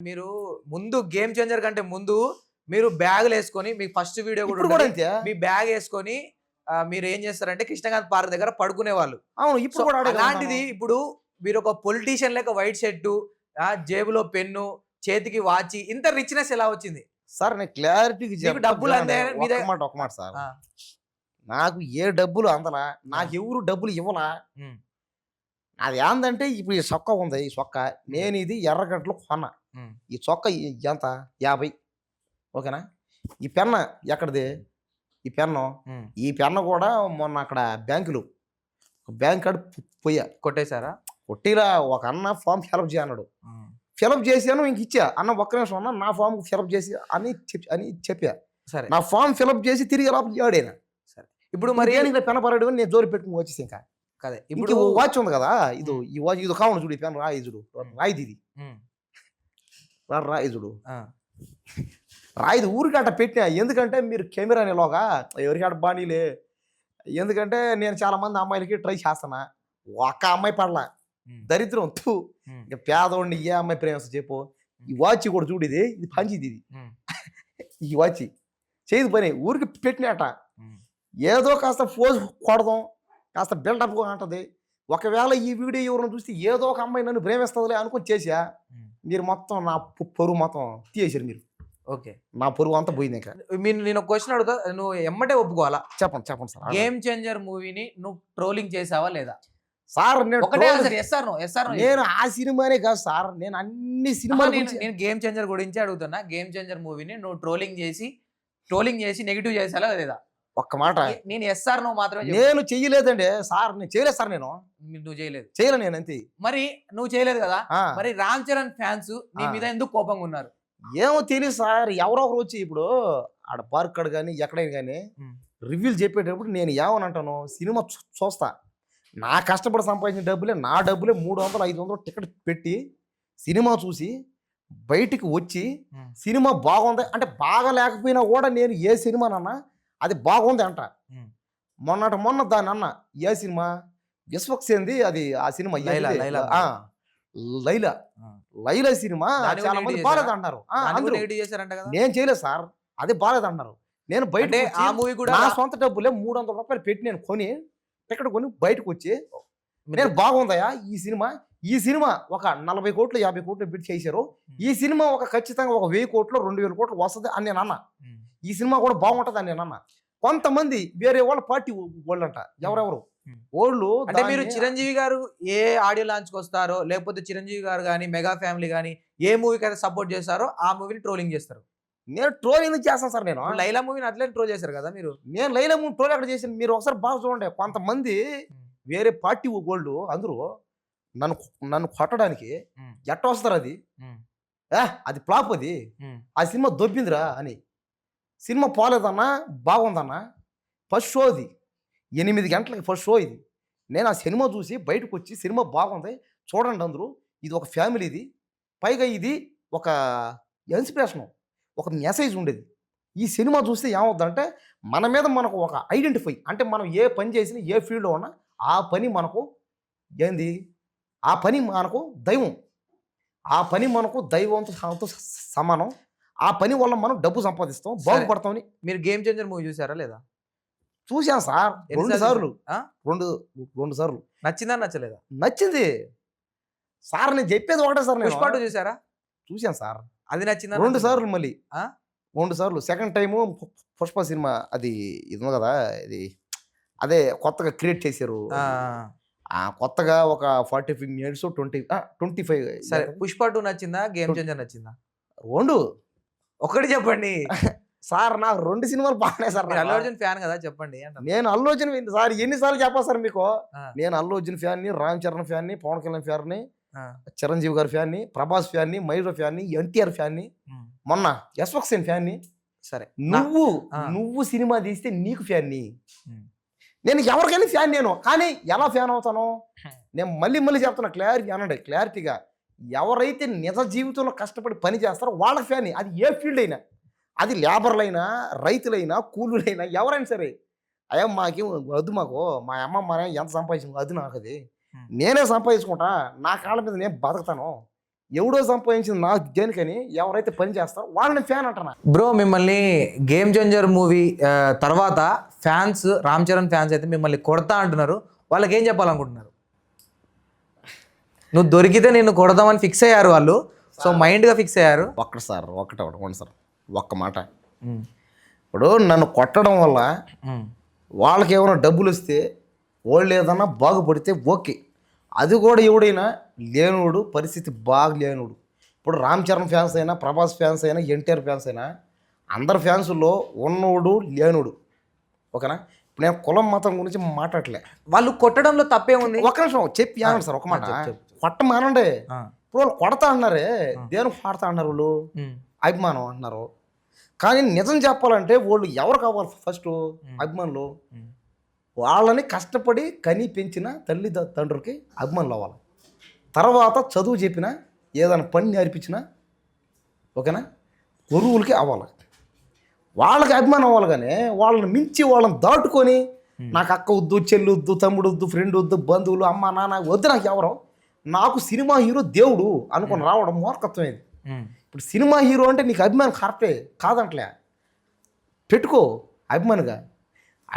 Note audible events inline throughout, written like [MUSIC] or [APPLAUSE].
మీరు ముందు game changer కంటే ముందు మీరు బ్యాగులు వేసుకొని మీ ఫస్ట్ వీడియో కూడా ఉంటుంది. మీ బ్యాగ్ వేసుకొని ఆ, మీరు ఏం చేస్తారంటే కృష్ణకాంత్ పార్క్ దగ్గర పడుకునే వాళ్ళు అవును ఇప్పుడు కూడా అలాంటిది. ఇప్పుడు మీరు ఒక పొలిటీషియన్ లెక్క వైట్ షర్టు జేబులో పెన్ను చేతికి వాచి ఇంత రిచ్నెస్ ఎలా వచ్చింది? సార్ నేను క్లారిటీకి మీకు డబ్బులు అందే మీ దగ్గర- మాట ఒక మాట సార్. ఆ, నాకు ఏ డబ్బులు అందలా నాకు ఎవరు డబ్బులు ఇవ్వలా ఉమ్, అది ఏందంటే ఇప్పుడు ఈ చొక్కా ఉంది ఈ చొక్కా. నేను ఇది ఎర్రగడ్డలో కొన్నా. ఈ చొక్కా ఎంత? యాభై. ఓకేనా? ఈ పెన్న ఎక్కడిది? ఈ పెన్ను. ఈ పెన్ను కూడా మొన్న అక్కడ బ్యాంకులు. బ్యాంక్ కాడ పో- పోయా. కొట్టేశారా? కొట్టిరా ఒక అన్న ఫామ్ ఫిలప్ చేయన్నాడు. ఫిలప్ చేశాను ఇంక ఇచ్చా. అన్న ఒక్క నిమిషం అన్న నా ఫామ్ ఫిలప్ చేసి అని అని చెప్పా. సరే. నా ఫామ్ ఫిలప్ చేసి తిరిగి లోపల ఆడేనా ఇప్పుడు మరి పెన పరాడు నేను జోలి పెట్టుకుని వచ్చేసి ఇంకా. కదే. ఇప్పుడు వాచ్ ఉంది కదా ఇది ఈ వాచ్ ఇది కావాలి చూడు పెన్ రాయి చూడు. రాయిది ఇది. రాయి చూడు. రాయిది ఊరికి అట్ట పెట్టినా ఎందుకంటే మీరు కెమెరా నిలోగా ఎవరికి అట్ట బానీలే ఎందుకంటే నేను చాలా మంది అమ్మాయిలకి ట్రై చేస్తున్నా. ఒక్క అమ్మాయి పడలా. దరిద్రం. తూ. ఇక పేదోడిని ఏ అమ్మాయి ప్రేమిస్తా చెప్పు. ఈ వాచ్ కూడా చూడు ఇది ఇది పంచిది ఇది. [LAUGHS] ఈ వాచ్. చేయదు పని. ఊరికి పెట్టినట. ఏదో కాస్త ఫోజ్ కొడదాం. కాస్త బిల్డప్ అంటది ఒకవేళ ఈ వీడియో ఎవరిని చూస్తే ఏదో ఒక అమ్మాయి నన్ను ప్రేమిస్తుందిలే అనుకొని చేసా. మీరు మొత్తం నా పొరుగు మొత్తం తీసేశారు మీరు. ఓకే. నా పొరుగు అంతా పోయింది ఇంకా. మీరు నేను క్వశ్చన్ అడుగుతా నువ్వు ఎమ్మటే ఒప్పుకోవాలా? చెప్పండి చెప్పండి సార్. గేమ్ చేంజర్ మూవీని నువ్వు ట్రోలింగ్ చేసావా లేదా? సార్ నేను ఆ సినిమానే కాదు సార్. నేను అన్ని సినిమాలు నేను గేమ్ చేంజర్ గురించి అడుగుతున్నా. గేమ్ చేంజర్ మూవీని నువ్వు ట్రోలింగ్ చేసి ట్రోలింగ్ చేసి నెగిటివ్ చేసాలా లేదా? ఒక్క మాట. నేను ఎస్ ఆర్ నో మాత్రమే. నేను చెయ్యలేదండి. సార్ నేను చేయలేదు సార్ నేను. నువ్వు చేయలేదు. చేయలే నేను అంతే. మరి నువ్వు చేయలేదు కదా? మరి రామ్ చరణ్ ఫ్యాన్స్ నీ. మీద ఎందుకు కోపంగా ఉన్నారు? ఏమో తెలియదు సార్. ఎవరో ఒకరు వచ్చి ఇప్పుడు ఆడ పార్క్ కాడ కానీ ఎక్కడైనా కానీ. రివ్యూలు చెప్పేటప్పుడు నేను ఏమనంటాను సినిమా చూ- చూస్తా. నా కష్టపడి సంపాదించిన డబ్బులే నా డబ్బులే మూడు వందలు ఐదు వందలు టికెట్ పెట్టి సినిమా చూసి బయటికి వచ్చి. సినిమా బాగుంది? అంటే బాగా లేకపోయినా కూడా నేను ఏ సినిమానన్నా అది బాగుంది అంట. మొన్నటి మొన్న దాని అన్న ఏ సినిమా? విశ్వక్సేంది అది ఆ సినిమా లైలా? లైలా. ఆ, లైలా. ఆ. లైలా సినిమా చాలా మంది చేశారంట కదా? నేను చేయలేదు సార్. అది బాగాలేదు అన్నారు నేను బయట ఆ మూవీ కూడా నా సొంత డబ్బులే మూడు వందల రూపాయలు పెట్టి నేను కొని టికెట్ కొని బయటకు వచ్చి నేను బాగుందయా ఈ సినిమా ఈ సినిమా ఒక నలభై కోట్లు యాభై కోట్లు పెట్టి చేశారు. ఈ సినిమా ఒక ఖచ్చితంగా ఒక వెయ్యి కోట్లు రెండు వేల కోట్లు వస్తుంది అని నేను అన్నా. ఈ సినిమా కూడా బాగుంటుంది అని నేను అన్నా. కొంతమంది వేరే వాళ్ళ పార్టీ వాళ్ళంట. ఎవరెవరు. వాళ్ళు అంటే మీరు చిరంజీవి గారు ఏ ఆడియో లాంచ్కి వస్తారో లేకపోతే చిరంజీవి గారు కానీ మెగా ఫ్యామిలీ కానీ ఏ మూవీకి అయితే సపోర్ట్ చేస్తారో ఆ మూవీని ట్రోలింగ్ చేస్తారు. నేను ట్రోలింగ్ చేస్తాను సార్ నేను. లైలా మూవీని అట్లే ట్రోల్ చేశారు కదా మీరు? నేను లైలా ముందు ట్రోల్ ఎక్కడ చేసిన మీరు ఒకసారి బాగా చూడండి. కొంతమంది వేరే పార్టీ వాళ్ళు అందరూ నన్ను నన్ను కొట్టడానికి. ఎట్ట వస్తారు అది? అది ఫ్లాప్ అది. ఆ సినిమా దొబ్బిందిరా అని. సినిమా పోలేదన్నా బాగుందన్నా ఫస్ట్ షో ఇది. ఎనిమిది గంటలకి ఫస్ట్ షో ఇది. నేను ఆ సినిమా చూసి బయటకు వచ్చి సినిమా బాగుంది చూడండి అందరూ. ఇది ఒక ఫ్యామిలీది పైగా ఇది ఒక ఇన్స్పిరేషను ఒక మెసేజ్ ఉండేది. ఈ సినిమా చూస్తే ఏమవుద్దంటే మన మీద మనకు ఒక ఐడెంటిఫై అంటే మనం ఏ పని చేసినా ఏ ఫీల్డ్లో ఉన్నా ఆ పని మనకు ఏంది? ఆ పని మనకు దైవం. ఆ పని మనకు దైవంతో సమానం. ఆ పని వల్ల మనం డబ్బు సంపాదిస్తాం బాగుపడతామని. మీరు గేమ్ చేంజర్ మూవీ చూసారా లేదా? చూశాను సార్ రెండు సార్లు? రెండు రెండు సార్లు. నచ్చిందా నచ్చలేదా? నచ్చింది. సార్ నేను చెప్పేది ఒకటే సార్ నేను. పుష్ప టూ చూసారా? చూశాను సార్. అది నచ్చిందా రెండు? సార్లు మళ్ళీ? రెండు సార్లు. సెకండ్ టైము పుష్ప సినిమా అది ఇది కదా ఇది అదే కొత్తగా క్రియేట్ చేశారు. కొత్తగా ఒక forty five minutes twenty twenty five సరే పుష్ప టూ నచ్చిందా గేమ్ చేంజర్ నచ్చిందా? రెండు. ఒకటి చెప్పండి. సార్ నాకు రెండు సినిమాలు బాగున్నాయి సార్ అల్లు. అర్జున్ ఫ్యాన్ కదా చెప్పండి నేను అల్లు అర్జున్ సార్ ఎన్నిసార్లు చెప్పా సార్ మీకు. నేను అల్లు అర్జున్ ఫ్యాన్ని రామ్ చరణ్ ఫ్యాన్ని పవన్ కళ్యాణ్ ఫ్యాన్ని చిరంజీవి గారి ఫ్యాన్ని ప్రభాస్ ఫ్యాన్ని మయూర ఫ్యాన్ని ఎన్టీఆర్ ఫ్యాన్ని ఉమ్, మొన్న యశ్వక్సేన్ ఫ్యాన్ని సరే. నా- నువ్వు ఆ. నువ్వు సినిమా తీస్తే నీకు ఫ్యాన్ని. నేను ఎవరికైనా ఫ్యాన్ నేను. కానీ ఎలా ఫ్యాన్ అవుతాను. నేను మళ్ళీ మళ్ళీ చెప్తున్నా క్లారిటీ అనండి క్లారిటీగా. ఎవరైతే నిజ జీవితంలో కష్టపడి పని చేస్తారో వాళ్ళ ఫ్యాన్. అది ఏ ఫీల్డ్ అయినా. అది లేబర్లైనా రైతులైనా కూలీలైనా ఎవరైనా సరే. అయ్యా మాకేం వద్దు మాకు. మా అమ్మ మా నాయన ఎంత సంపాదించింది? అది నాకు అది. నేనే సంపాదించుకుంటా. నా కాళ్ళ మీద నేను బతుకుతాను. ఎవడో సంపాదించింది నాకు దేనికని ఎవరైతే పని చేస్తారో వాళ్ళని ఫ్యాన్ అంటున్నా. బ్రో మిమ్మల్ని గేమ్ చేంజర్ మూవీ తర్వాత ఫ్యాన్స్ రామ్ చరణ్ ఫ్యాన్స్ అయితే మిమ్మల్ని కొడతా అంటున్నారు. వాళ్ళకి ఏం చెప్పాలనుకుంటున్నారు? నువ్వు దొరికితే నిన్ను కొడదామని ఫిక్స్ అయ్యారు వాళ్ళు. సో మైండ్గా ఫిక్స్ అయ్యారు. ఒక్కటి సార్ ఒక్కటే ఒకటి సార్ ఒక్క మాట. ఇప్పుడు నన్ను కొట్టడం వల్ల వాళ్ళకి ఏమైనా డబ్బులు వస్తే వాళ్ళు ఏదన్నా బాగుపడితే ఓకే. అది కూడా ఎవడైనా లేనుడు పరిస్థితి బాగా లేనుడు. ఇప్పుడు రామ్ చరణ్ ఫ్యాన్స్ అయినా ప్రభాస్ ఫ్యాన్స్ అయినా ఎన్టీఆర్ ఫ్యాన్స్ అయినా అందరి ఫ్యాన్స్లో ఉన్నోడు లేనుడు. ఓకేనా? ఇప్పుడు నేను కులం మతం గురించి మాట్లాడలే వాళ్ళు కొట్టడంలో తప్పేముంది? ఒక నిమిషం చెప్పి సార్ ఒక మాట. కొట్టమానండి ఆ, ఇప్పుడు వాళ్ళు కొడతా అన్నారే దేనికి కొడతా అన్నారు వాళ్ళు? అభిమానం అంటున్నారు. కానీ నిజం చెప్పాలంటే వాళ్ళు ఎవరు కావాలి ఫస్ట్ అభిమానులు. వాళ్ళని కష్టపడి కని పెంచిన తల్లి తండ్రులకి అభిమానులు అవ్వాలి. తర్వాత చదువు చెప్పిన ఏదైనా పని నేర్పించినా ఓకేనా? గురువులకి అవ్వాలి. వాళ్ళకి అభిమానం అవ్వాలి కానీ వాళ్ళని మించి వాళ్ళని దాటుకొని నాకు అక్క వద్దు చెల్లి వద్దు తమ్ముడు వద్దు ఫ్రెండ్ వద్దు బంధువులు అమ్మ నాన్న వద్దు నాకు ఎవరో? నాకు సినిమా హీరో దేవుడు అనుకొని రావడం మూర్ఖత్వం ఇది. ఇప్పుడు సినిమా హీరో అంటే నీకు అభిమానం కరెక్టే కాదంట్లే. పెట్టుకో అభిమానిగా.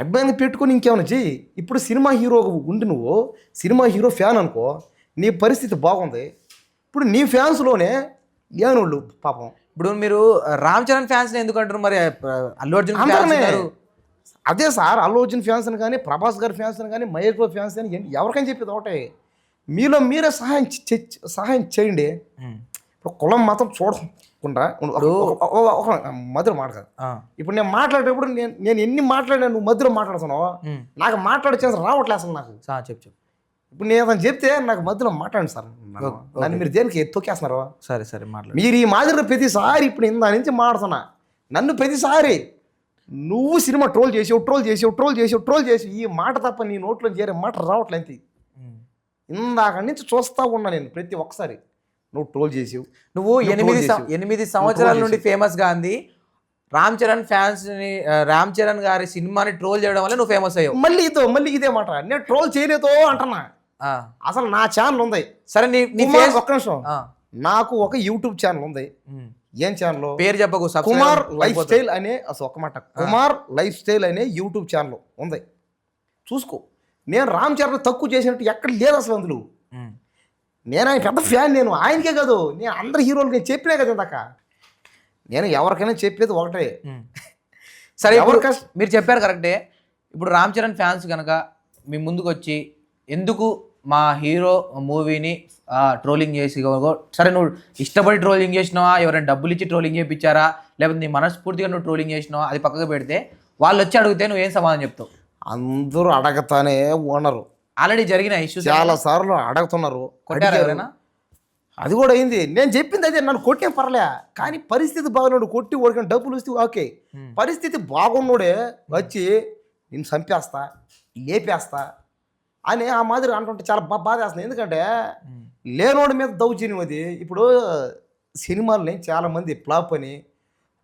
అభిమాని పెట్టుకొని ఇంకేమైనా చెయ్యి. ఇప్పుడు సినిమా హీరో ఉండి నువ్వు సినిమా హీరో ఫ్యాన్ అనుకో నీ పరిస్థితి బాగుంది. ఇప్పుడు నీ ఫ్యాన్స్లోనే లేనోళ్ళు పాపం. ఇప్పుడు మీరు రామ్ చరణ్ ఫ్యాన్స్ ఎందుకు అంటారు మరి? అల్లు అర్జున్. అదే సార్ అల్లు అర్జున్ ఫ్యాన్స్ అని కానీ ప్రభాస్ గారి ఫ్యాన్స్ అని కానీ మహేష్ బాబు ఫ్యాన్స్ అని ఎవరికైనా చెప్పేది ఒకటే. మీలో మీరే సహాయం సహాయం చేయండి. ఇప్పుడు కులం మతం చూడకుండా మధుర మాట కాదు. ఇప్పుడు నేను మాట్లాడేటప్పుడు నేను నేను ఎన్ని మాట్లాడినా నువ్వు మధ్యలో మాట్లాడుతున్నావు? నాకు మాట్లాడే ఛాన్స్ రావట్లే అసలు నాకు. చెప్పు చెప్పు. ఇప్పుడు నేను ఏదైనా చెప్తే నాకు మధ్యలో మాట్లాడండి సార్ నన్ను- మీరు దేనికి తొక్కేస్తున్నారు? సరే సరే మాట్లాడు. మీరు ఈ మాదిరి ప్రతిసారి ఇప్పుడు ఇందా నుంచి మాడుతున్నా నన్ను ప్రతిసారి నువ్వు సినిమా ట్రోల్ చేసావు ట్రోల్ చేసావు ట్రోల్ చేసావు ట్రోల్ చేసి ఈ మాట తప్ప నీ నోట్లో చేరే మాట రావట్లే అంతే. ఉమ్. ఇందాక నుంచి చూస్తా ఉన్నా నేను ప్రతి ఒక్కసారి. నువ్వు ట్రోల్ చేసావు. నువ్వు ఎనిమిది. ఎనిమిది సంవత్సరాల నుండి ఫేమస్గా అంది రామ్ చరణ్ ఫ్యాన్స్ని ఆ, రామ్ చరణ్ గారి సినిమాని ట్రోల్ చేయడం వల్ల నువ్వు ఫేమస్ అయ్యావు. మళ్ళీ ఇదో మళ్ళీ ఇదే మాట. నేను ట్రోల్ చేయలేదో అంటున్నా. అసలు నా ఛానల్ ఉంది. సరే నీ నీ ఒక్క నిమిషం. నాకు ఒక యూట్యూబ్ ఛానల్ ఉంది. ఏం ఛానల్ పేరు చెప్పకు కుమార్ లైఫ్. స్టైల్ అనే అసలు ఒక మాట. కుమార్ లైఫ్ స్టైల్ అనే యూట్యూబ్ ఛానల్ ఉంది. చూసుకో. నేను రామ్ చరణ్ తక్కువ చేసినట్టు ఎక్కడ లేదు అసలు అందులో. నేను ఆయన పెద్ద ఫ్యాన్ నేను ఆయనకే కాదు. నేను అందరి హీరోలకి నేను చెప్పినా కదా ఇందాక. నేను ఎవరికైనా చెప్పేది ఒకటే. సరే ఎవరు మీరు చెప్పారు కరెక్టే ఇప్పుడు రామ్ చరణ్ ఫ్యాన్స్ కనుక మీ ముందుకు వచ్చి ఎందుకు మా హీరో మూవీని ట్రోలింగ్ చేసి సరే నువ్వు ఇష్టపడి ట్రోలింగ్ చేసినావా? ఎవరైనా డబ్బులు ఇచ్చి ట్రోలింగ్ చేయించారా లేకపోతే నీ మనస్ఫూర్తిగా నువ్వు ట్రోలింగ్ చేసినావా? అది పక్కకు పెడితే వాళ్ళు వచ్చి అడిగితే నువ్వు ఏం సమాధానం చెప్తావు? అందరూ అడగతానే ఉన్నారు ఆల్రెడీ జరిగిన ఇష్యూస్ చాలా సార్లు అడుగుతున్నారు. కొట్టారా. ఎవరైనా? అది కూడా అయింది. నేను చెప్పింది అదే నన్ను కొట్టే పర్లే. కానీ పరిస్థితి బాగున్నాడు. కొట్టి ఓడికని డబ్బులు వస్తే ఓకే. Hmm. పరిస్థితి బాగున్నోడే వచ్చి నేను చంపేస్తా లేపేస్తా అని ఆ మాదిరి అంటుంటే చాలా బాధ వేస్తుంది ఎందుకంటే ఉమ్. లేనోడి మీద దౌర్జన్యం అది. ఇప్పుడు సినిమాలని చాలామంది ఫ్లాప్ అని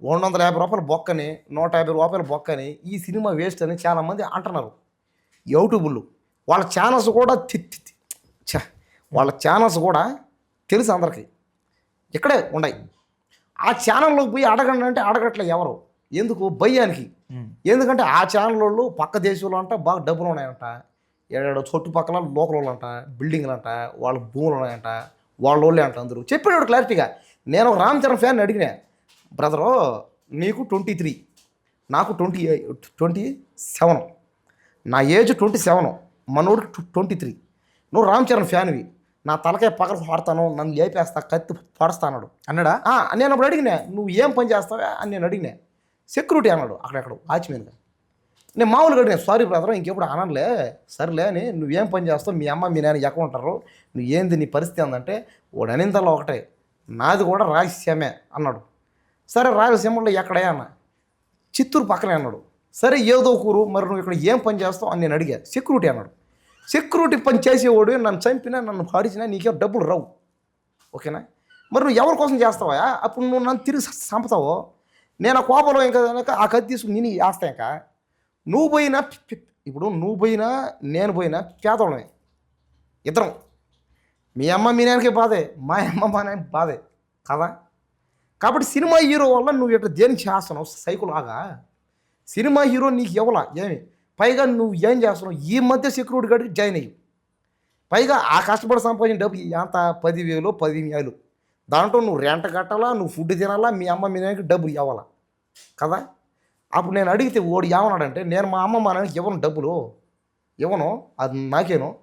రెండు వందల యాభై రూపాయలు బొక్కని నూట యాభై రూపాయలు బొక్కని ఈ సినిమా వేస్ట్ అని చాలామంది అంటున్నారు. యూట్యూబ్లు వాళ్ళ ఛానల్స్ కూడా వాళ్ళ ఛానల్స్ కూడా తెలుసు అందరికి. ఇక్కడే ఉన్నాయి. ఆ ఛానల్లోకి పోయి అడగండి అంటే అడగట్లే ఎవరు? ఎందుకు? భయ్యానికి ఉమ్. ఎందుకంటే ఆ ఛానల్ వాళ్ళు పక్క దేశంలో అంట బాగా డబ్బులు ఉన్నాయంట. ఏడాడు చుట్టుపక్కల లోకల్ అంట బిల్డింగ్లు అంట వాళ్ళ భూములు ఉన్నాయంట వాళ్ళ వాళ్ళే అంట అందరూ. చెప్పాడు క్లారిటీగా నేను ఒక రామ్ చరణ్ ఫ్యాన్ అడిగినా బ్రదరు నీకు ట్వంటీ త్రీ నాకు ట్వంటీ ట్వంటీ సెవెన్. నా ఏజ్ ట్వంటీ సెవెన్ మనోడు ట్వంటీ త్రీ. నువ్వు రామ్ చరణ్ ఫ్యాన్వి. నా తలకాయ పగల పాడతాను నన్ను లేపేస్తా కత్తి పడస్తా అన్నాడు. నేను అప్పుడు అడిగినా నువ్వు ఏం పని చేస్తావా? అని నేను అడిగినా సెక్యూరిటీ అన్నాడు అక్కడెక్కడ వాచ్మెన్గా నేను మామూలుగా అడిగినా సారీ బ్రదర్ ఇంకెప్పుడు అనలే సర్లే అని నువ్వేం పని చేస్తావు మీ అమ్మ మీ నాన్న ఎక్కడ ఉంటారు నువ్వు ఏంది నీ పరిస్థితి ఏందంటే వాడు అనిందల్లో ఒకటే నాది కూడా రాయలసీమే అన్నాడు. సరే రాయలసీమలో ఎక్కడే అన్న చిత్తూరు పక్కనే అన్నాడు. సరే ఏదో కూరు మరి నువ్వు ఇక్కడ ఏం పని చేస్తావు అని నేను అడిగా. సెక్యూరిటీ అన్నాడు. సెక్యూరిటీ పని చేసేవాడు నన్ను చంపినా నన్ను పాడిచినా నీకే డబ్బులు రావు. ఓకేనా? మరి నువ్వు ఎవరి కోసం చేస్తావా అప్పుడు నువ్వు నన్ను తిరిగి చంపుతావు? నేను ఆ కోపంలో ఇంకా ఆ కత్తి తీసుకుని నేను వేస్తా ఇంకా నువ్వు పోయినా ఇప్పుడు నువ్వు పోయినా నేను పోయినా పేదోళమే ఇద్దరం. మీ అమ్మ మీ నాన్నకే బాధే మా అమ్మ మా నాన్న బాధే. కదా? కాబట్టి సినిమా హీరో వల్ల నువ్వు ఇట్లా దేనికి చేస్తున్నావు? సైకిల్ లాగా సినిమా హీరో నీకు ఎవలా ఏమి? పైగా నువ్వు ఏం చేస్తున్నావు? ఈ మధ్య సెక్యూరిటీ గార్డ్కి జాయిన్ అయ్యి. పైగా ఆ కష్టపడి సంపాదించిన డబ్బు ఎంత? పదివేలు పదివేలు దాంట్లో నువ్వు రెంట కట్టాలా? నువ్వు ఫుడ్ తినాలా? మీ అమ్మ మీ నాన్నకి డబ్బులు ఇవ్వాలా? కదా? అప్పుడు నేను అడిగితే ఓడి ఏమన్నాడంటే నేను మా అమ్మ మా నాన్నకి ఇవ్వను డబ్బులు. ఇవ్వను. అది నాకేను.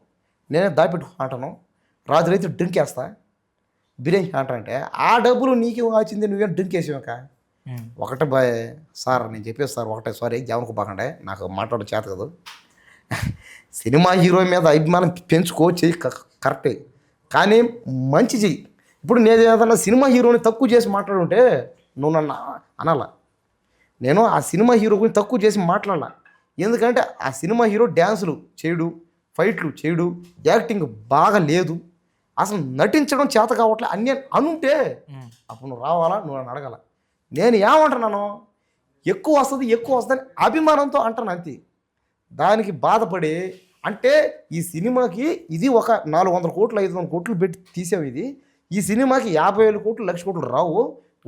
నేనే దాపెట్టుకుంటాను రాత్రి అయితే డ్రింక్ వేస్తా. బిర్యానీ అంటానంటే ఆ డబ్బులు నీకేం వచ్చింది నువ్వేం డ్రింక్ వేసాక ఒకటే బాయ్ సార్ నేను చెప్పేది సార్ ఒకటే సారీ జవనకు బాగండే నాకు మాట్లాడడం చేత కదా. సినిమా హీరో మీద అభిమానం పెంచుకో చెయ్యి కరెక్టే. కానీ మంచి చెయ్యి. ఇప్పుడు నేను ఏదన్నా సినిమా హీరోని తక్కువ చేసి మాట్లాడుంటే నువ్వు నన్ను అనాలా. నేను ఆ సినిమా హీరో గురించి తక్కువ చేసి మాట్లాడాల. ఎందుకంటే ఆ సినిమా హీరో డ్యాన్సులు చేయడు ఫైట్లు చేయడు యాక్టింగ్ బాగా లేదు. అసలు నటించడం చేత కావట్లే. అన్నీ అనుంటే అప్పుడు నువ్వు రావాలా నువ్వు నన్ను అడగాల. నేను ఏమంటున్నాను ఎక్కువ వస్తుంది ఎక్కువ వస్తుందని అభిమానంతో అంటాను అంతే. దానికి బాధపడి అంటే ఈ సినిమాకి ఇది ఒక నాలుగు వందల కోట్లు ఐదు వందల కోట్లు పెట్టి తీసావు ఇది. ఈ సినిమాకి యాభై వేల కోట్లు లక్ష కోట్లు రావు.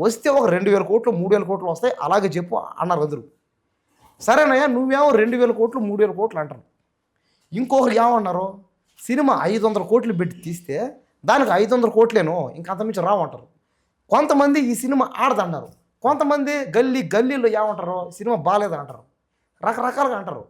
వస్తే ఒక రెండు వేల కోట్లు మూడు వేల కోట్లు వస్తాయి. అలాగే చెప్పు అన్నారు అందరూ. సరేనయ్యా నువ్వేమో రెండు వేల కోట్లు మూడు వేల కోట్లు అంటారు ఇంకొకరు ఏమన్నారు? సినిమా ఐదు వందల కోట్లు పెట్టి తీస్తే దానికి ఐదు వందల కోట్లేను ఇంకా అంతమించి రావంటారు. కొంతమంది ఈ సినిమా ఆడదంటారు కొంతమంది గల్లీ గల్లీలో ఏమంటారు సినిమా బాగాలేదు అంటారు రకరకాలుగా అంటారు.